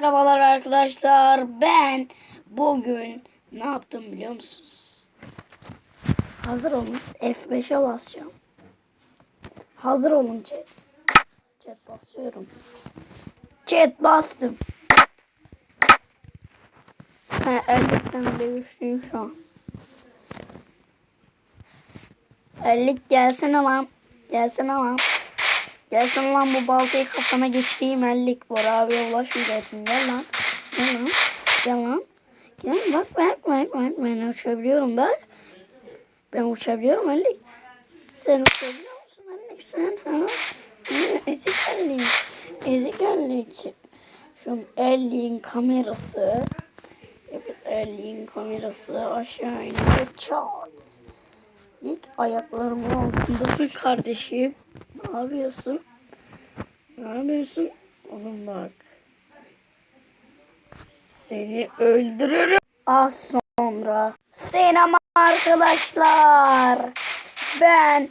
Merhabalar arkadaşlar. Ben bugün ne yaptım biliyor musunuz? Hazır olun. F5'e basacağım. Hazır olun chat. Chat basıyorum. Chat bastım. Ha, ellikten güçlüyüm şu an. Ellik gelsene lan. Gelsene lan. Gelsin lan bu baltayı kafana geçireyim ellik. Bora abiye ulaşmayacaktım. Gel lan. Gel lan. Gel lan. Gel bak bak bak bak. Ben uçabiliyorum bak. Ben uçabiliyorum ellik. Sen uçabiliyor musun ellik sen? Ha? Ezik ellik. Ezik ellik. Şu elliğin kamerası. Elliğin kamerası aşağı iniyor. Çat. İlk ayaklarımın altındasın kardeşim. Ne yapıyorsun? Ne yapıyorsun? Oğlum bak. Seni öldürürüm. Az sonra. Selam arkadaşlar. Ben.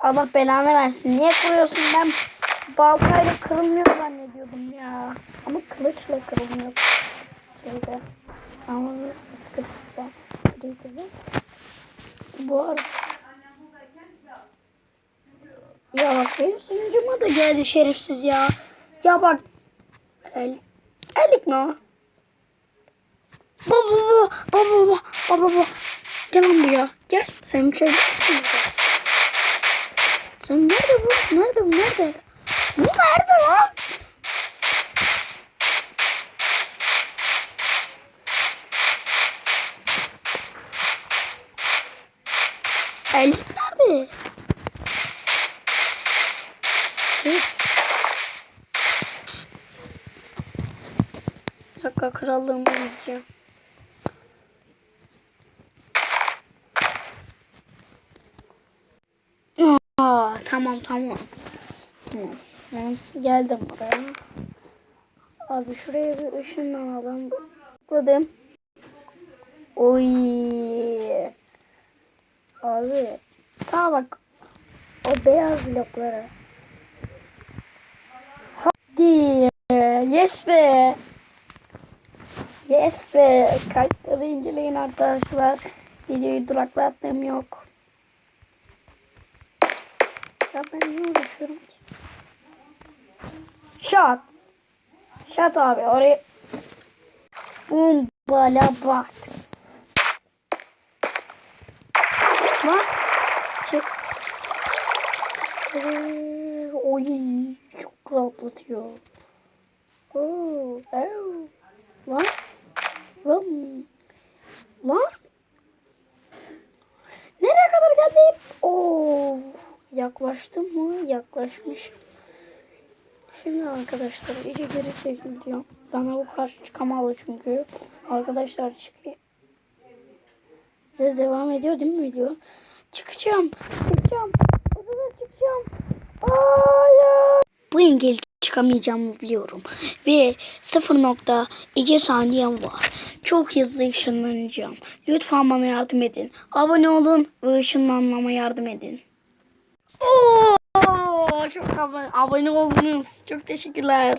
Allah belanı versin. Niye kuruyorsun ben baltayla kırılmıyor zannediyordum ya. Ama kılıçla kırılmıyor. Şeyde. Ama nasıl kılıçla kırılıyor? Bu arada ya bak benim sunucuma da geldi şerefsiz ya. Ya bak. El, ellik mi o? Baba baba baba baba baba baba. Gel lan buraya. Gel. Sen bir şey Sen nerede bu? Nerede bu? Nerede? Bu nerede lan? Ellik nerede? Evet. Bir dakika krallığımı gideceğim. Aa, tamam tamam. Tamam. Geldim buraya. Abi şuraya bir ışınlanalım. Tıkladım. Oy. Abi. Ta bak. O beyaz bloklara. Hadi. Yes be. Yes be. Kartları inceleyin arkadaşlar. Videoyu duraklattığım yok. Ya ben niye uğraşıyorum ki? Shot. Shot abi oraya. Boom bala box. Lan. Çık. Ee, Oy çok rahatlatıyor. Oo, ev. Lan. Lan. Lan. Nereye kadar geldim? Oo, yaklaştım mı? Yaklaşmış. Şimdi arkadaşlar iyice geri çekileceğim. Bana bu karşı çıkamalı çünkü. Arkadaşlar çıkıyor. Devam ediyor değil mi video? Çıkacağım. Çıkacağım. O zaman çıkacağım. Hayır. Bu engel çıkamayacağımı biliyorum. Ve 0.2 saniyem var. Çok hızlı ışınlanacağım. Lütfen bana yardım edin. Abone olun ve ışınlanmama yardım edin. Oo, çok abone, abone oldunuz. Çok teşekkürler.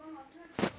Lan atıyor.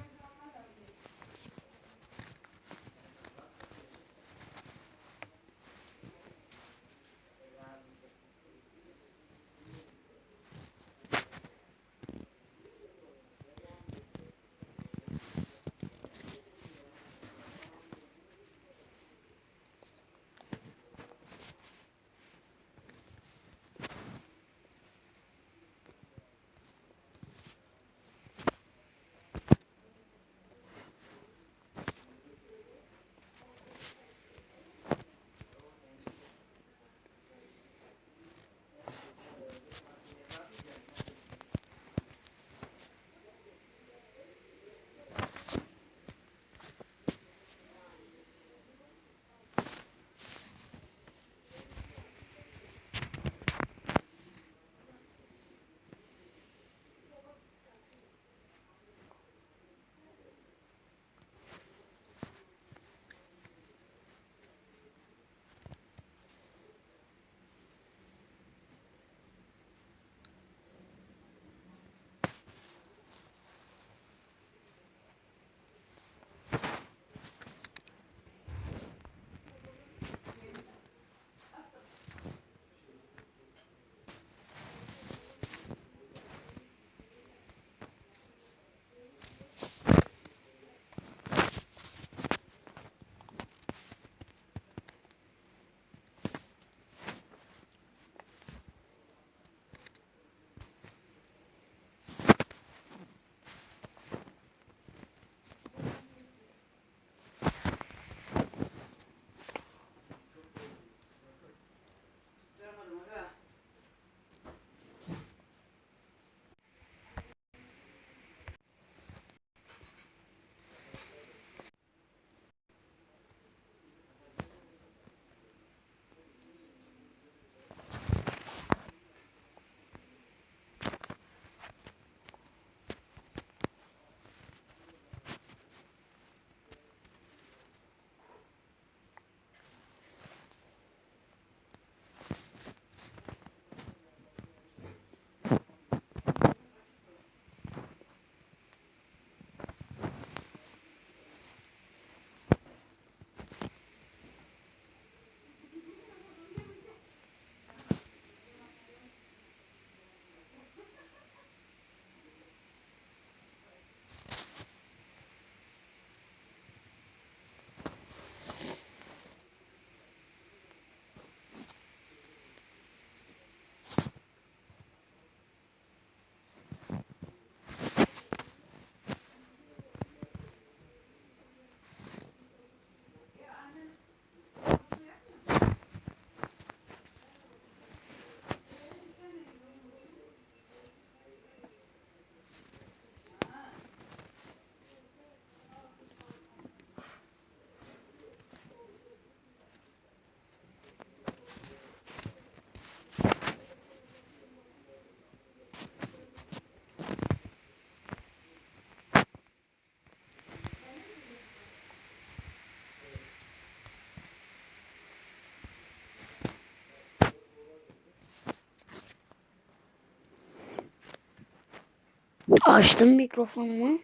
Açtım mikrofonumu.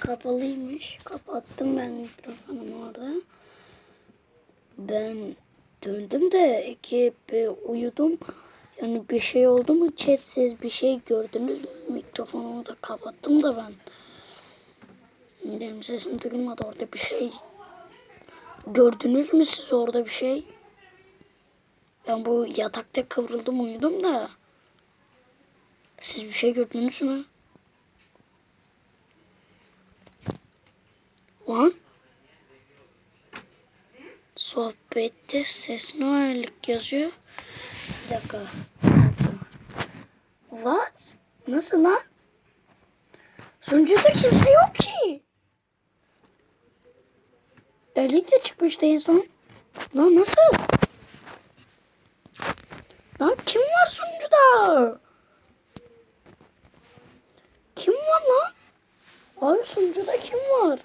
Kapalıymış. Kapattım ben mikrofonumu orada. Ben döndüm de ekip e, uyudum. Yani bir şey oldu mu chatsiz bir şey gördünüz mü? Mikrofonumu da kapattım da ben. Benim sesim duyulmadı orada bir şey. Gördünüz mü siz orada bir şey? Ben bu yatakta kıvrıldım uyudum da. Siz bir şey gördünüz mü? Lan. Sohbette ses noellik yazıyor. Bir dakika. What? Nasıl lan? Sunucuda kimse yok ki. Erlik de çıkmıştı en son. Lan nasıl? Lan kim var sunucuda? Abi sunucuda kim var?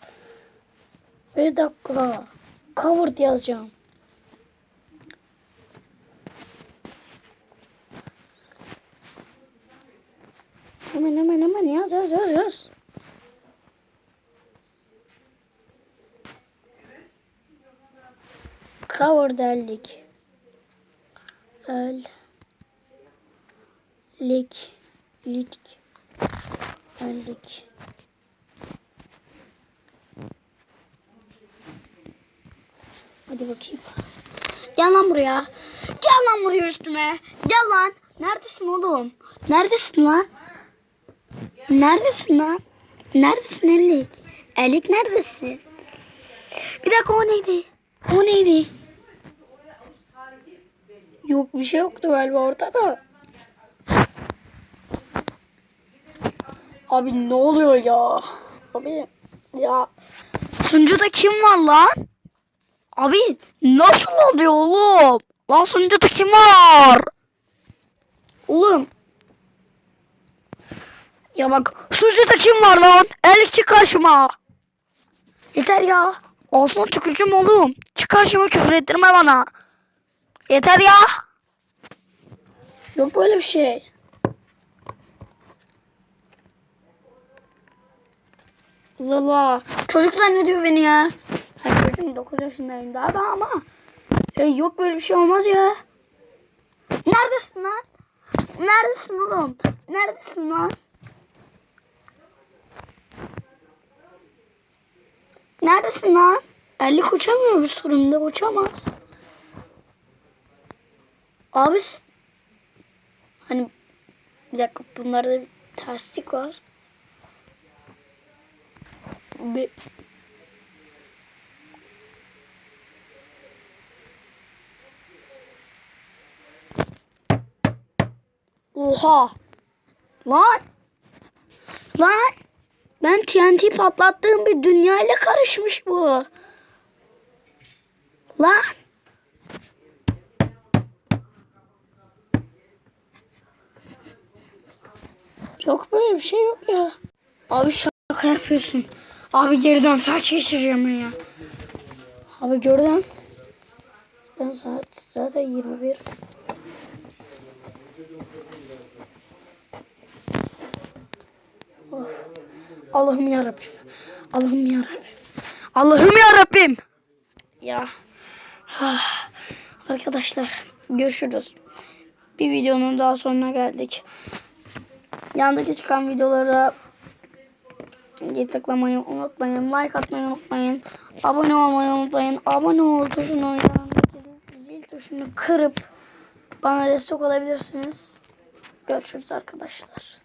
Bir dakika. Covered yazacağım. Hemen hemen hemen yaz yaz yaz yaz. Cover derlik. El. Lik. Lik. Ellik. Hadi bakayım. Gel lan buraya. Gel lan buraya üstüme. Gel lan. Neredesin oğlum? Neredesin lan? Neredesin lan? Neredesin Ellik? Ellik neredesin? Bir dakika o neydi? O neydi? Yok bir şey yoktu galiba orada da. Abi ne oluyor ya? Abi ya. Sunucuda kim var lan? Abi nasıl oluyor oğlum? Lan sunucuda kim var? Oğlum. Ya bak sunucuda kim var lan? El çık karşıma. Yeter ya. Olsun tüküreceğim oğlum. Çık karşıma küfür ettirme bana. Yeter ya. Yok böyle bir şey. Allah Allah. Çocuk zannediyor beni ya. Çocuğum 9 yaşındayım daha da ama. Ya yok böyle bir şey olmaz ya. Neredesin lan? Neredesin oğlum? Neredesin lan? Neredesin lan? Ellik uçamıyor bir sorunda uçamaz. Abi hani bir dakika bunlarda bir terslik var. Bir Oha! Lan! Lan! Ben TNT patlattığım bir dünyayla karışmış bu. Lan! Yok böyle bir şey yok ya. Abi şaka yapıyorsun. Abi geri dön felç geçireceğim ya. Abi gördün. Ben saat zaten 21. Allah'ım ya Rabbim. Allah'ım ya Rabbim. Allah'ım ya Rabbim. Ya. Ah. Arkadaşlar görüşürüz. Bir videonun daha sonuna geldik. Yandaki çıkan videolara tıklamayı unutmayın. Like atmayı unutmayın. Abone olmayı unutmayın. Abone ol tuşunu zil tuşunu kırıp bana destek olabilirsiniz. Görüşürüz arkadaşlar.